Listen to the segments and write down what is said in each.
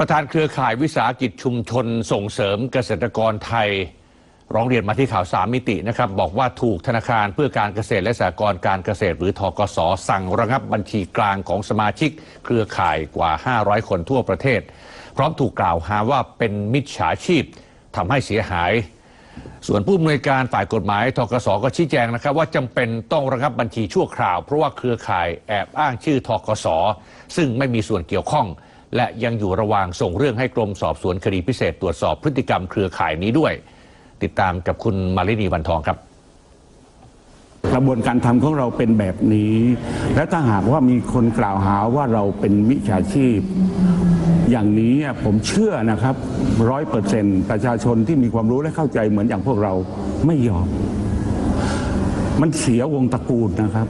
ประธานเครือข่ายวิสาหกิจชุมชนส่งเสริมเกษตรกรไทย ร้องเรียนมาที่ข่าวสามมิตินะครับ บอกว่าถูกธนาคารเพื่อการเกษตรและสหกรณ์การเกษตรหรือทกสสั่งระงับบัญชีกลางของสมาชิก เครือข่ายกว่า 500 คนทั่วประเทศ พร้อมถูกกล่าวหาว่าเป็นมิจฉาชีพทำให้เสียหาย ส่วนผู้อำนวยการฝ่ายกฎหมายทกสก็ชี้แจงนะครับ ว่าจำเป็นต้องระงับบัญชีชั่วคราว เพราะว่าเครือข่ายแอบอ้างชื่อทกสซึ่งไม่มีส่วนเกี่ยวข้อง และยังอยู่ระหว่างส่งเรื่องให้กรมสอบสวนคดีพิเศษตรวจสอบพฤติกรรมเครือข่ายนี้ด้วย ติดตามกับคุณมารินีวันทองครับกระบวนการทำของเราเป็นแบบนี้ และถ้าหากว่ามีคนกล่าวหาว่าเราเป็นมิจฉาชีพ อย่างนี้อะผมเชื่อนะครับร้อยเปอร์เซ็นต์ประชาชนที่มีความรู้และเข้าใจเหมือนอย่างพวกเราไม่ยอม มันเสียวงตระกูลนะครับ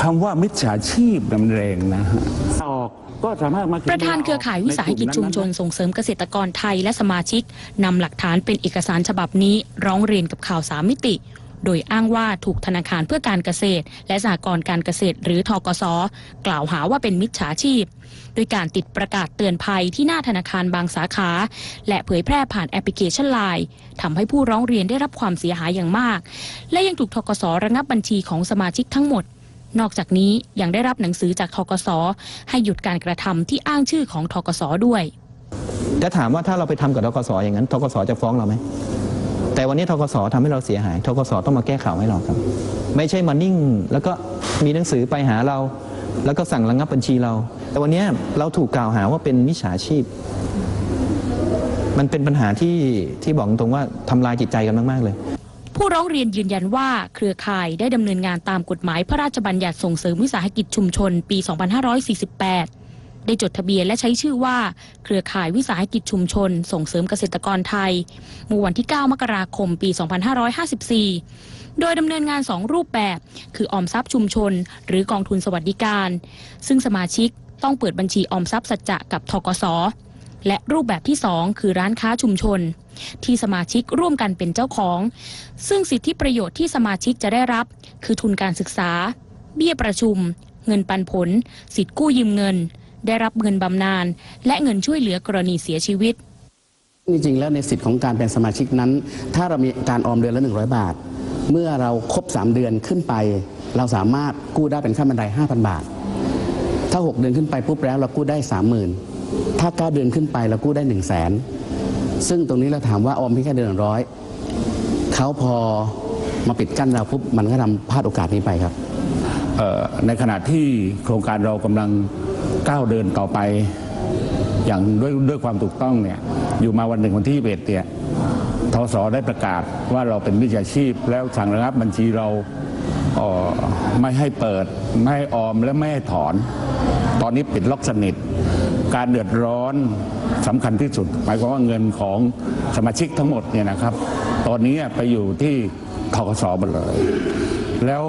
คำว่ามิจฉาชีพมันแรงนะฮะออก ก็สามารถมาประธานเครือข่ายวิสาหกิจชุมชนส่งเสริมเกษตรกรไทยและสมาชิกนำหลักฐานเป็นเอกสารฉบับนี้ร้องเรียนกับข่าวสามมิติ โดยอ้างว่าถูกธนาคารเพื่อการเกษตร และสหกรณ์การเกษตร หรือทกสกล่าวหาว่าเป็นมิจฉาชีพ โดยการติดประกาศเตือนภัยที่หน้าธนาคารบางสาขา และเผยแพร่ผ่านแอปพลิเคชันไลน์ทำให้ผู้ร้องเรียนได้รับความเสียหายอย่างมาก และยังถูกทกสระงับบัญชีของสมาชิกทั้งหมด นอกจากนี้ยังได้รับหนังสือจากทกสให้หยุดการกระทำที่อ้างชื่อของทกสด้วยจะถามว่าถ้าเราไปทำกับทกสอย่างนั้นทกสจะฟ้องเราไหมแต่วันนี้ทกสทำให้เราเสียหายทกสต้องมาแก้ข่าวให้เราครับ ไม่ใช่มานิ่ง แล้วก็มีหนังสือไปหาเรา แล้วก็สั่งระงับบัญชีเรา แต่วันนี้เราถูกกล่าวหาว่าเป็นมิจฉาชีพ มันเป็นปัญหาที่ที่บอกตรงว่าทำลายจิตใจกันมาก ๆ เลย ผู้ร้องเรียนยืนยันว่าเครือข่ายได้ดำเนินงานตามกฎหมายพระราชบัญญัติส่งเสริมวิสาหกิจชุมชน ปี 2548 ได้จดทะเบียนและใช้ชื่อว่า เครือข่ายวิสาหกิจชุมชน ส่งเสริมเกษตรกรไทยเมื่อวันที่ 9 มกราคม ปี 2554โดยดำเนินงาน 2 รูปแบบ คือออมทรัพย์ชุมชน หรือกองทุนสวัสดิการ ซึ่งสมาชิกต้องเปิดบัญชีออมทรัพย์สัจจะกับทกสและรูปแบบที่ 2 คือร้านค้าชุมชน ที่สมาชิกร่วมกันเป็นเจ้าของ ซึ่งสิทธิประโยชน์ที่สมาชิกจะได้รับ คือทุนการศึกษา เบี้ยประชุม เงินปันผล สิทธิกู้ยืมเงิน ได้รับเงินบำนาญและเงินช่วยเหลือกรณีเสียชีวิตจริงๆแล้วในสิทธิ์ของการเป็นสมาชิกนั้น ถ้าเรามีการออมเดือนละ 100 บาท เมื่อเราครบ 3 เดือนขึ้นไป เราสามารถกู้ได้เป็นขั้นบันได 5,000 บาท ถ้า 6 เดือนขึ้นไปปุ๊บแล้วเรากู้ได้ 30,000 ถ้า 9 เดือนขึ้นไปเรากู้ได้ 1 0 0 0 0แสน ซึ่งตรงนี้เราถามว่าออมเพียงแค่เดือนร้อยเขาพอมาปิดกั้นเราปุ๊บมันก็ทำพลาดโอกาสนี้ไปครับในขณะที่โครงการเรากำลังก้าวเดินต่อไปอย่างด้วยด้วยความถูกต้องเนี่ยอยู่มาวันหนึ่งวันที่เบตเนี่ยทศได้ประกาศว่าเราเป็นมิจฉาชีพ แล้วสั่งระงับบัญชีเรา ไม่ให้เปิด ไม่ให้ออมและไม่ให้ถอน ตอนนี้ปิดล็อกสนิท การเดือดร้อนสำคัญที่สุด หมายความว่าเงินของสมาชิกทั้งหมดเนี่ยนะครับ ตอนนี้ไปอยู่ที่ทกสหมดเลย แล้ว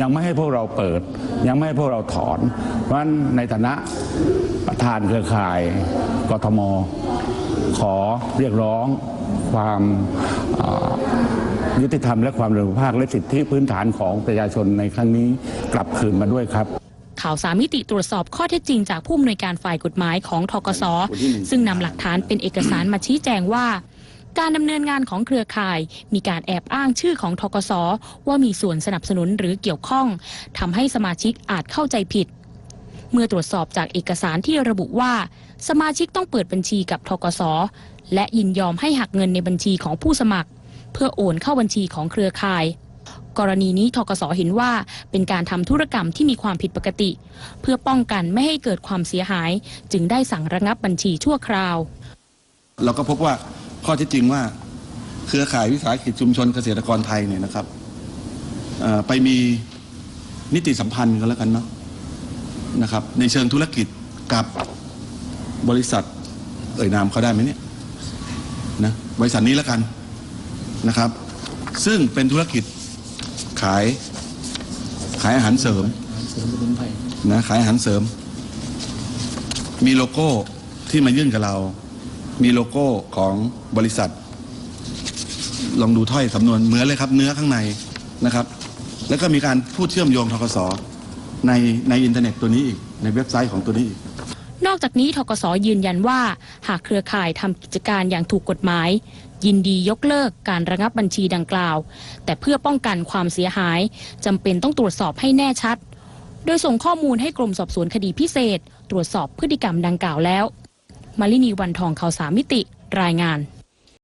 ยังไม่ให้พวกเราเปิด ยังไม่ให้พวกเราถอน เพราะฉะนั้นในฐานะประธานเครือข่ายกทม ขอเรียกร้องความ ยุติธรรมและความเร็วภาคและสิทธิพื้นฐานของประชาชนในครั้งนี้กลับคืนมาด้วยครับข่าวสามมิติตรวจสอบข้อเท็จจริงจากผู้อำนวยการฝ่ายกฎหมายของทกสซึ่งนำหลักฐานเป็นเอกสารมาชี้แจงว่า การดำเนินงานของเครือข่าย มีการแอบอ้างชื่อของทกสว่ามีส่วนสนับสนุนหรือเกี่ยวข้องทำให้สมาชิกอาจเข้าใจผิด เมื่อตรวจสอบจากเอกสารที่ระบุว่า สมาชิกต้องเปิดบัญชีกับทกสและยินยอมให้หักเงินในบัญชีของผู้สมัคร เพื่อโอนเข้าบัญชีของเครือข่าย กรณีนี้ทกสเห็นว่าเป็นการทำธุรกรรมที่มีความผิดปกติ เพื่อป้องกันไม่ให้เกิดความเสียหาย จึงได้สั่งระงับบัญชีชั่วคราว เราก็พบว่าข้อเที่จริงว่าเครือข่ายวิสาหกิจชุมชนเกษตรกรไทยเนี่ยนะครับไปมีนิติสัมพันธ์กันแล้วกันเนาะนะครับ ในเชิงธุรกิจกับบริษัท เอ่ยนามเขาได้ไหมเนี่ยนะบริษัทนี้แล้วกัน นะครับ ซึ่งเป็นธุรกิจขายขายอาหารเสริมนะขายอาหารเสริม มีโลโก้ที่มายื่นกับเรา มีโลโก้ของบริษัท ลองดูถ้อยสำนวนเหมือนเลยครับ เนื้อข้างในนะครับ แล้วก็มีการพูดเชื่อมโยงทกสในในอินเทอร์เน็ตตัวนี้อีก ในเว็บไซต์ของตัวนี้อีกนอกจากนี้ทกสยืนยันว่า หากเครือข่ายทำกิจการอย่างถูกกฎหมาย ยินดียกเลิกการระงับบัญชีดังกล่าว แต่เพื่อป้องกันความเสียหายจำเป็นต้องตรวจสอบให้แน่ชัด โดยส่งข้อมูลให้กรมสอบสวนคดีพิเศษ ตรวจสอบพฤติกรรมดังกล่าวแล้วมาลินีวันทองข่าวสามมิติ รายงาน